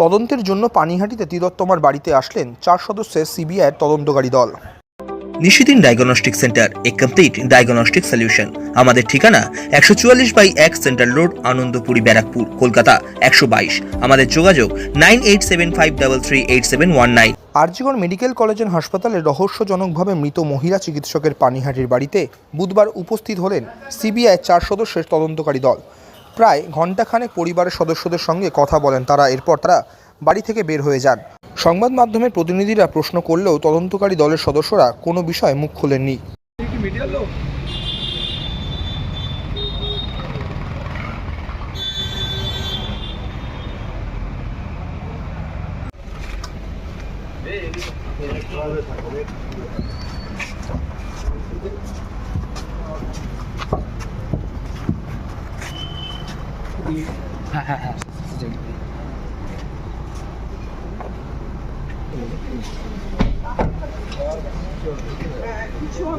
তদন্তের জন্য পানিহাটিতে তিলোত্তমার বাড়িতে আসলেন চার সদস্যের সিবিআইয়ের তদন্তকারী দল। Nishidin diagnostic centre a complete diagnostic solution. আমাদের ঠিকানা একশো চুয়াল্লিশ বাই এক সেন্ট্রাল রোড আনন্দপুরি ব্যারাকপুর কলকাতা একশো বাইশ। আমাদের যোগাযোগ nine eight seven five double three eight seven one nine. আরজিগড় medical college and হাসপাতালে রহস্যজনকভাবে মৃত মহিলা চিকিৎসকের পানিহাটির বাড়িতে বুধবার উপস্থিত হলেন সিবিআই চার সদস্যের তদন্তকারী দল। প্রায় ঘণ্টাখানেক পরিবারের সদস্যদের সঙ্গে কথা বলেন তারা। এরপর তারা বাড়ি থেকে বের হয়ে যান। সংবাদ মাধ্যমের প্রতিনিধিরা প্রশ্ন করলেও তদন্তকারী দলের সদস্যরা কোনো বিষয়ে মুখ খোলেননি। 哈哈哈！是这个。嗯。哎，你去吗？